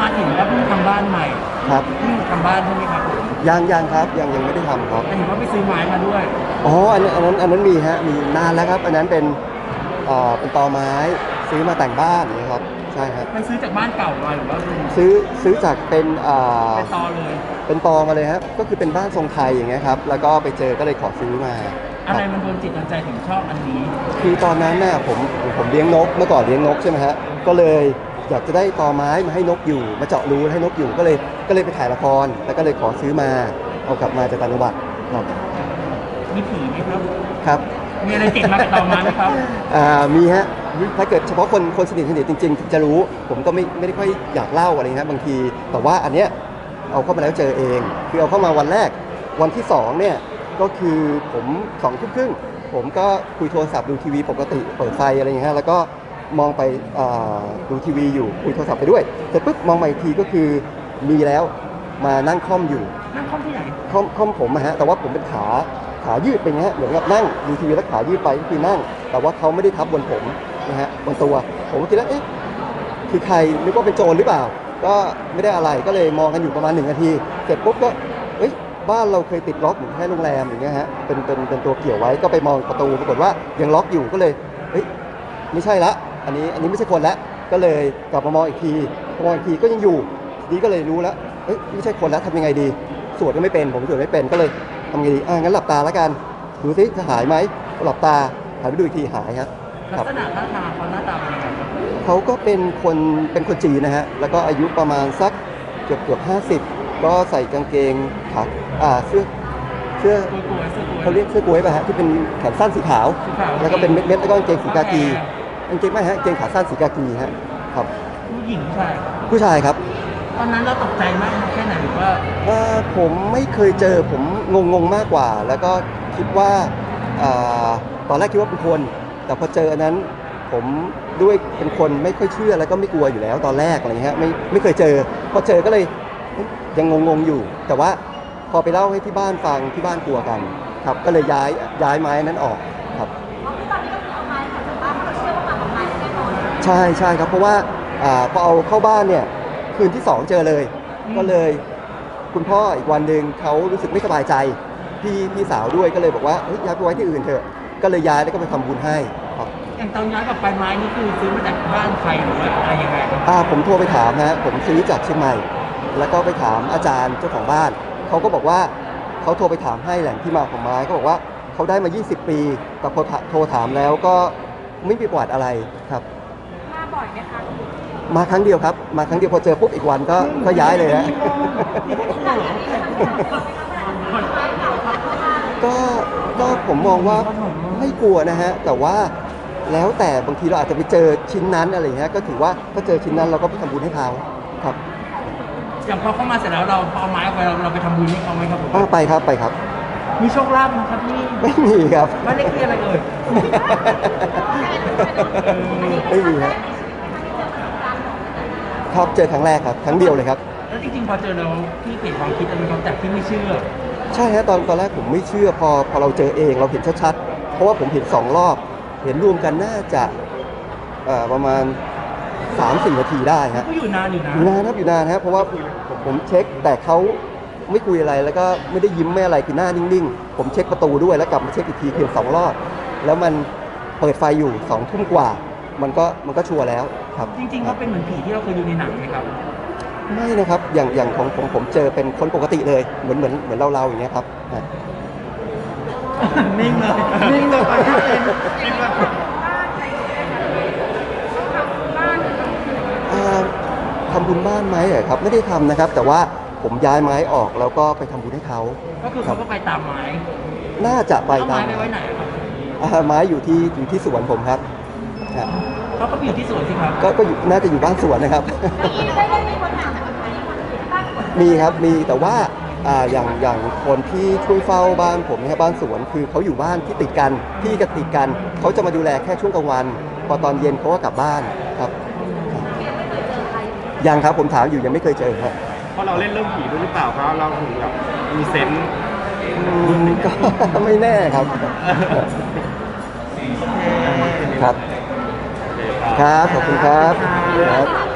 มาถึงแล้วเพิ่งทำบ้านใหม่ครับเพิ่งทำบ้านใช่ไหมครับผมยังยังครับยังยังไม่ได้ทำครับแต่เห็นว่าไปซื้อไม้มาด้วยอ๋ออันนั้นอันนั้นอันนั้นมีฮะมีนานแล้วครับ อันนั้นเป็นเอ่อเป็นตอไม้ซื้อมาแต่งบ้านอย่างเงี้ยครับใช่ครับ ไปซื้อจากบ้านเก่ามาหรือว่าเป็นซื้อซื้อจากเป็นอ่าเป็นตอเลย เป็นตอมาเลยครับก็คือเป็นบ้านทรงไทยอย่างเงี้ยครับแล้วก็ไปเจอก็เลยขอซื้อมาคอะรับ ไรมันโดนจิตโดนใจถึงชอบอันนี้ คือตอนนั้นน่ะผมผมเลี้ยงนกเมื่อก่อนเลี้ยงนกใช่ไหมฮะก็เลย อยากจะได้ตอไม้มาให้นกอยู่ มาเจาะรูให้นกอยู่ก็เลยก็เลยไปถ่ายละคร แล้วก็เลยขอซื้อมาเอากลับมาจากต่างจังหวัดครับมีผีไหมครับครับมีอะไรติดมากับตอไม้ไหมครับอ่ามีฮะถ้าเกิดเฉพาะคนคนสนิทสนิทจริง ๆ จะรู้ผมก็ไม่ไม่ได้ค่อยอยากเล่าอะไรเงี้ยบางที แต่ว่าอันเนี้ยเอาเข้ามาแล้วเจอเอง คือเอาเข้ามาวันแรกวันที่สองเนี่ยก็คือผมสองทุ่มครึ่งผมก็คุยโทรศัพท์ดูทีวีปกติเปิดไฟอะไรอย่างเงี้ยแล้วก็ มองไปอ่าดูทีวีอยู่คุยโทรศัพท์ไปด้วยเสร็จปุ๊บมองมาอีกทีก็คือมีแล้วมานั่งค่อมอยู่นั่งคอมที่ไหนค่อมค่อมผมอะฮะแต่ว่าผมเป็นขาขายืดไปอย่างเงี้ยเหมือนกับนั่งดูทีวีแล้วขายืดไปก็คือนั่ง แต่ว่าเขาไม่ได้ทับบนผมนะฮะบนตัว ผมก็คิดแล้วเอ๊ะคือใครนึกว่าเป็นโจรหรือเปล่า ก็ไม่ได้อะไรก็เลยมองกันอยู่ประมาณหนึ่งนาทีเสร็จปุ๊บก็เอ้ยบ้านเราเคยติดล็อกเหมือนแค่โรงแรมอย่างเงี้ยฮะเป็นเป็นเป็นตัวเกี่ยวไว้ก็ไปมองประตูปรากฏว่ายังล็อกอยู่ก็เลยเฮ้ยไม่ใช่ละ อันนี้อันนี้ไม่ใช่คนละก็เลยกลับมามองอีกทีพอมองอีกทีก็ยังอยู่ทีนี้ก็เลยรู้แล้วเอ้ยไม่ใช่คนแล้วทำยังไงดี สวดก็ไม่เป็น ผมสวดไม่เป็นก็เลยทำไงดีอ่างั้นหลับตาแล้วกันดูสิจะหายไหมหลับตาหันไปดูอีกทีหายครับลัครักบษณะท่าทางเขาหน้าตาเป็นยังไงครับเขาก็เป็นคนเป็นคนจีนนะฮะแล้วก็อายุประมาณสักเกือบเกือบห้าสิบก็ใส่กางเกงขาอ่าเสื้อเสื้อตัวตัวเสื้อตัวเขาเรียกเสื้อกล้วยป่ะฮะที่เป็นแขนสั้นสีขาวสีขาวแล้วก็เป็นเม็ดๆแล้วก็กางเกงสีกากี กางเกงไม่ฮะกางเกงขาสั้นสีกากีฮะครับ ผู้หญิงผู้ชายผู้ชายครับตอนนั้นเราตกใจมากแค่ไหนหรือว่าเอ่อผมไม่เคยเจอผมงงงๆมากกว่า แล้วก็คิดว่าอ่าตอนแรกคิดว่าเป็นคน แต่พอเจออันนั้นผมด้วยเป็นคนไม่ค่อยเชื่อแล้วก็ไม่กลัวอยู่แล้วตอนแรกอะไรเงี้ยไม่ไม่เคยเจอ พอเจอก็เลยเอ๊ะยังงงๆอยู่ แต่ว่าพอไปเล่าให้ที่บ้านฟังที่บ้านกลัวกัน ครับก็เลยย้ายย้ายไม้นั้นออกครับ ใช่ใช่ครับ เพราะว่าอ่าพอเอาเข้าบ้านเนี่ย คืนที่สองเจอเลย อืม ก็เลย คุณพ่ออีกวันหนึ่งเขารู้สึกไม่สบายใจพี่พี่สาวด้วยก็เลยบอกว่าเฮ้ยย้ายไปไว้ที่อื่นเถอะ ก็เลยย้ายแล้วก็ไปทำบุญให้ครับอย่างตอนย้ายกลับไปไม้นี่คือซื้อมาจากบ้านใครหรือว่าอะไรยังไงครับอ่าผมโทรไปถามนะฮะผมซื้อจากเชียงใหม่ แล้วก็ไปถามอาจารย์เจ้าของบ้านเขาก็บอกว่าเขาโทรไปถามให้แหล่งที่มาของไม้เขาบอกว่าเขาได้มา 20 ปีแต่พอโทรถามแล้วก็ไม่มีประวัติอะไรครับมาบ่ อยไหมคะมาครั้งเดียวครับ มาครั้งเดียวพอเจอปุ๊บอีกวันก็ก็ย้ายเลยฮะ ก็ก็ผมมองว่าไม่กลัวนะฮะ แต่ว่าแล้วแต่บางทีเราอาจจะไปเจอชิ้นนั้นอะไรเงี้ยก็ถือว่าถ้าเจอชิ้นนั้นเราก็ไปทำบุญให้เขาครับอย่างพอเข้ามาเสร็จแล้วเราพอเอาไม้ออกไปเราเราไปทำบุญให้เขาไหมครับผมอ่าไปครับไปครับ มีโชคลาภนะครับพี่ไม่มีครับ บ้านเลขที่อะไรเอ่ย ไม่มีฮะ ครับเจอครั้งแรกครับครั้งเดียวเลยครับ แล้วจริงๆพอเจอเราพี่เปลี่ยนความคิดอะไรครับจากที่ไม่เชื่อ ใช่ฮะตอนตอนแรกผมไม่เชื่อพอพอเราเจอเองเราเห็นชัดๆ เพราะว่าผมเห็นสองรอบ เห็นรวมกันน่าจะเอ่อประมาณ3าสี่นาทีได้ฮะก็อยู่นานอยู่นะอยู่นานครับอยู่นานครับเพราะว่าผมผมเช็คแต่เขาไม่คุยอะไรแล้วก็ไม่ได้ยิ้มไม่อะไรคือหน้านิ่งๆ ผมเช็คประตูด้วยแล้วกลับมาเช็คอีกทีเพียงสองรอบแล้วมันเปิดไฟอยู่สองทุ่มกว่า มันก็มันก็ชัวร์แล้วครับจริงๆเขาเป็นเหมือนผีที่เราเคยดูในหนังไหมครับ ไม่นะครับอย่างอย่างของผมผมเจอเป็นคนปกติเลยเหมือนเหมือนเหมือนเราเราๆอย่างเงี้ยครับนะนิ่งเลยนิ่งเลยไปไม่เป็นนิ่งเลยอ่าทำบุญบ้านไหมเหรอครับไม่ได้ทำนะครับ แต่ว่าผมย้ายไม้ออกแล้วก็ไปทำบุญให้เขาก็คือเขาก็ไปตามไม้น่าจะไปเอาตาไม้มไปไว้ไหนครับอ่าไม้อยู่ที่อยู่ที่สวนผมครับ ครับ เขาก็ไปอยู่ที่สวนสิครับ ก็ก็อยู่น่าจะอยู่บ้านสวนนะครับได้ได้มีคนถามแบบนี้บ้างคนมีครับมีแต่ว่าอ่าอย่างอย่างคนที่ช่วยเฝ้าบ้านผมนะครับบ้านสวนคือเขาอยู่บ้านที่ติดกันที่ก็ติดกันเขาจะมาดูแลแค่ช่วงกลางวัน พอตอนเย็นเขาก็กลับบ้านครับยังครับผมถามอยู่ยังไม่เคยเจอครับ เพราะเราเล่นเรื่องผีด้วยหรือเปล่าครับ เราถึงแบบมีเซนส์อืมก็ ไม่แน่ครับ ครับ ครับ ขอบคุณครับ